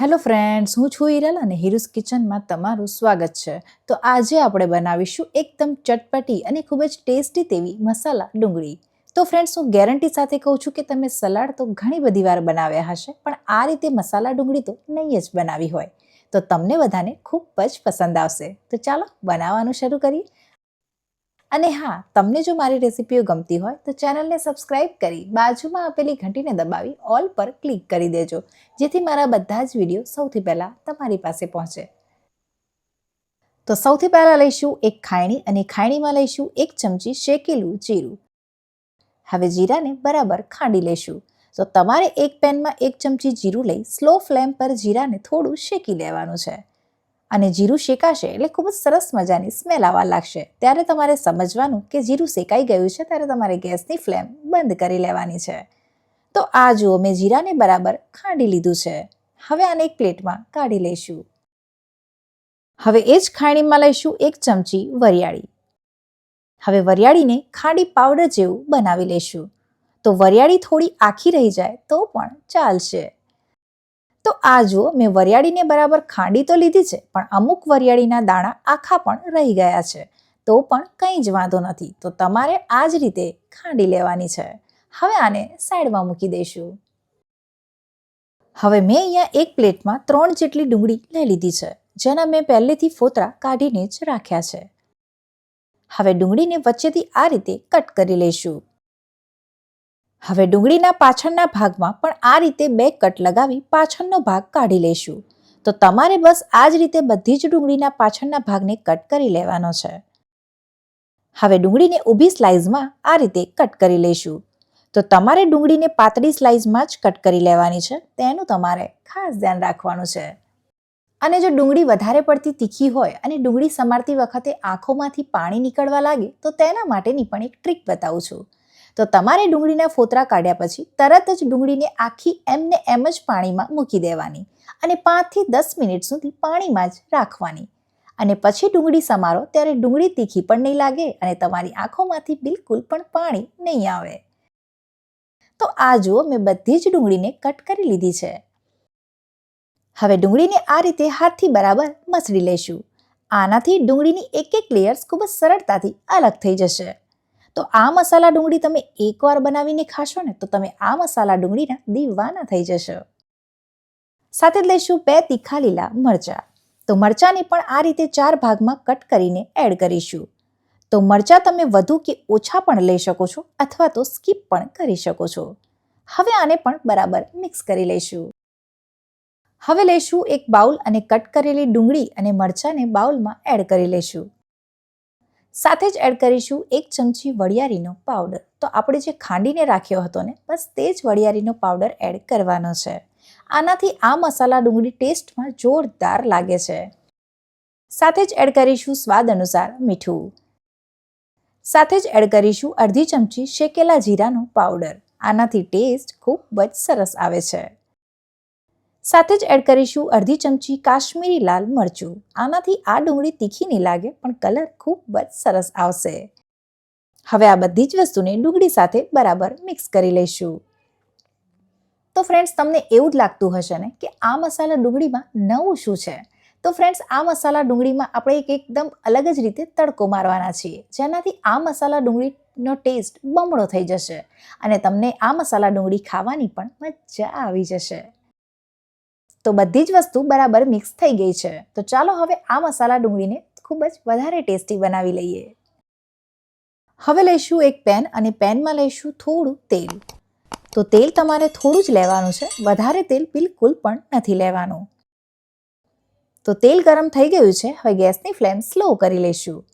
Hello friends, હું છું હિરલ અને હિરુસ કિચનમાં તમારું સ્વાગત છે. તો આજે આપણે બનાવીશું એકદમ ચટપટી અને ખૂબ જ ટેસ્ટી તેવી મસાલા ડુંગળી. તો ફ્રેન્ડ્સ, હું ગેરંટી સાથે કહું છું કે તમે સલાડ તો ઘણી બધી વાર બનાવ્યા હશે, પણ આ રીતે મસાલા ડુંગળી તો નહીં જ બનાવી હોય. તો તમને બધાને ખૂબ જ પસંદ આવશે. તો ચાલો બનાવવાનું શરૂ કરીએ. અને હા, તમને જો મારી રેસિપીઓ ગમતી હોય, તો ચેનલને સબસ્ક્રાઇબ કરી બાજુમાં આપેલી ઘંટીને દબાવી ઓલ પર ક્લિક કરી દેજો, જેથી મારા બધા જ વીડિયો સૌથી પહેલાં તમારી પાસે પહોંચે. તો સૌથી પહેલાં લઈશું એક ખાયણી અને ખાયણીમાં લઈશું એક ચમચી શેકેલું જીરું. હવે જીરાને બરાબર ખાંડી લેશું. તો તમારે એક પેનમાં એક ચમચી જીરું લઈ સ્લો ફ્લેમ પર જીરાને થોડું શેકી લેવાનું છે. અને જીરું શેકાશે એટલે ખૂબ જ સરસ મજાની સ્મેલ આવવા લાગશે. ત્યારે તમારે સમજવાનું કે જીરું શેકાઈ ગયું છે ત્યારે તમારે ગેસની ફ્લેમ બંધ કરી લેવાની છે. તો આ જુઓ, મેં જીરાને બરાબર ખાંડી લીધું છે. હવે આને એક પ્લેટમાં કાઢી લઈશું. હવે એ જ ખાણીમાં લઈશું એક ચમચી વરિયાળી. હવે વરિયાળીને ખાંડી પાવડર જેવું બનાવી લઈશું. તો વરિયાળી થોડી આખી રહી જાય તો પણ ચાલશે. તો આ જુઓ, મેં વરિયાળીને બરાબર ખાંડી તો લીધી છે, પણ અમુક વરિયાળીના દાણા આખા પણ રહી ગયા છે. તો પણ કંઈ જ વાંધો નથી, તો તમારે આ જ રીતે ખાંડી લેવાની છે. હવે આને સાઈડમાં મૂકી દઈશું. હવે મેં અહીંયા એક પ્લેટમાં ત્રણ જેટલી ડુંગળી લઈ લીધી છે, જેના મેં પહેલેથી ફોતરા કાઢીને જ રાખ્યા છે. હવે ડુંગળીને વચ્ચેથી આ રીતે કટ કરી લઈશું. હવે ડુંગળીના પાછળના ભાગમાં પણ આ રીતે બે કટ લગાવી પાછળનો ભાગ કાઢી લઈશું તો તમારે બસ આ જ રીતે બધી જ ડુંગળીના પાછળના ભાગને કટ કરી લેવાનો છે. હવે ડુંગળીને ઊભી સ્લાઇઝમાં આ રીતે કટ કરી લઈશું તો તમારે ડુંગળીને પાતળી સ્લાઇઝમાં જ કટ કરી લેવાની છે, તેનું તમારે ખાસ ધ્યાન રાખવાનું છે. અને જો ડુંગળી વધારે પડતી તીખી હોય અને ડુંગળી સમારતી વખતે આંખોમાંથી પાણી નીકળવા લાગે, તો તેના માટેની પણ એક ટ્રીક બતાવું છું. તો તમારે ડુંગળીના ફોતરા કાઢ્યા પછી તરત જ ડુંગળીને આખી એમને એમ જ પાણીમાં મૂકી દેવાની અને પાંચથી દસ મિનિટ સુધી પાણીમાં જ રાખવાની. અને પછી ડુંગળી સમારો ત્યારે ડુંગળી તીખી પણ નહીં લાગે અને તમારી આંખોમાંથી બિલકુલ પણ પાણી નહીં આવે. તો આ જુઓ, મેં બધી જ ડુંગળીને કટ કરી લીધી છે. હવે ડુંગળીને આ રીતે હાથથી બરાબર મસળી લેશું આનાથી ડુંગળીની એક એક લેયર્સ ખૂબ જ સરળતાથી અલગ થઈ જશે. તો આ મસાલા ડુંગળી તમે એકવાર બનાવીને ખાશો ને, તો તમે આ મસાલા ડુંગળીના દીવાના થઈ જશો. સાથે જ લઈશું બે તીખા લીલા મરચાં. તો મરચાંને પણ આ રીતે ચાર ભાગમાં કટ કરીને એડ કરીશું. તો મરચાં તમે વધુ કે ઓછા પણ લઈ શકો છો અથવા તો સ્કીપ પણ કરી શકો છો. હવે આને પણ બરાબર મિક્સ કરી લઈશું. હવે લઈશું એક બાઉલ અને કટ કરેલી ડુંગળી અને મરચાંને બાઉલમાં એડ કરી લઈશું. સાથે જ એડ કરીશું એક ચમચી વડિયારીનો પાવડર તો આપણે જે ખાંડીને રાખ્યો હતો ને, બસ તે જ વડિયારીનો પાવડર એડ કરવાનો છે. આનાથી આ મસાલા ડુંગળી ટેસ્ટમાં જોરદાર લાગે છે. સાથે જ એડ કરીશું સ્વાદ અનુસાર મીઠું. સાથે જ એડ કરીશું અડધી ચમચી શેકેલા જીરાનો પાવડર આનાથી ટેસ્ટ ખૂબ જ સરસ આવે છે. સાથે જ એડ કરીશું અડધી ચમચી કાશ્મીરી લાલ મરચું. આનાથી આ ડુંગળી તીખી નહીં લાગે, પણ કલર ખૂબ જ સરસ આવશે. હવે આ બધી જ વસ્તુને ડુંગળી સાથે બરાબર મિક્સ કરી લઈશું. તો ફ્રેન્ડ્સ તમને એવું જ લાગતું હશે ને કે આ મસાલા ડુંગળીમાં નવું શું છે? તો ફ્રેન્ડ્સ આ મસાલા ડુંગળીમાં આપણે એક એકદમ અલગ જ રીતે તડકો મારવાના છીએ, જેનાથી આ મસાલા ડુંગળીનો ટેસ્ટ બમણો થઈ જશે અને તમને આ મસાલા ડુંગળી ખાવાની પણ મજા આવી જશે. તો બધી જ વસ્તુ બરાબર મિક્સ થઈ ગઈ છે. તો ચાલો હવે આ મસાલા ડુંગળીને ખૂબ જ વધારે ટેસ્ટી બનાવી લઈએ. હવે લઈશું એક પેન અને પેનમાં લઈશું થોડું તેલ. તો તેલ તમારે થોડું જ લેવાનું છે. વધારે તેલ બિલકુલ પણ નથી લેવાનું. તો તેલ ગરમ થઈ ગયું છે. હવે ગેસની ફ્લેમ સ્લો કરી લઈશું.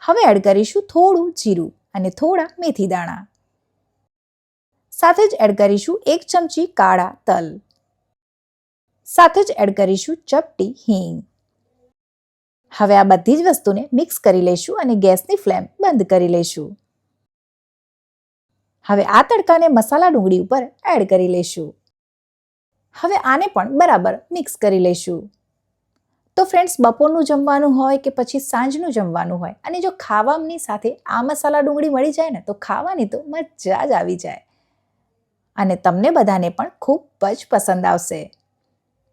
હવે એડ કરીશું થોડું જીરું અને થોડા મેથી દાણા. સાથે જ એડ કરીશું એક ચમચી કાળા તલ. સાથે જ એડ કરીશું ચપટી હિંગ. હવે આ બધી જ વસ્તુને મિક્સ કરી લઈશું અને ગેસની ફ્લેમ બંધ કરી લઈશું. હવે આ તડકાને મસાલા ડુંગળી ઉપર એડ કરી લઈશું. હવે આને પણ બરાબર મિક્સ કરી લઈશું. તો ફ્રેન્ડ્સ બપોરનું જમવાનું હોય કે પછી સાંજનું જમવાનું હોય, અને જો ખાવાની સાથે આ મસાલા ડુંગળી મળી જાય ને, તો ખાવાની તો મજા જ આવી જાય. અને તમને બધાને પણ ખૂબ જ પસંદ આવશે.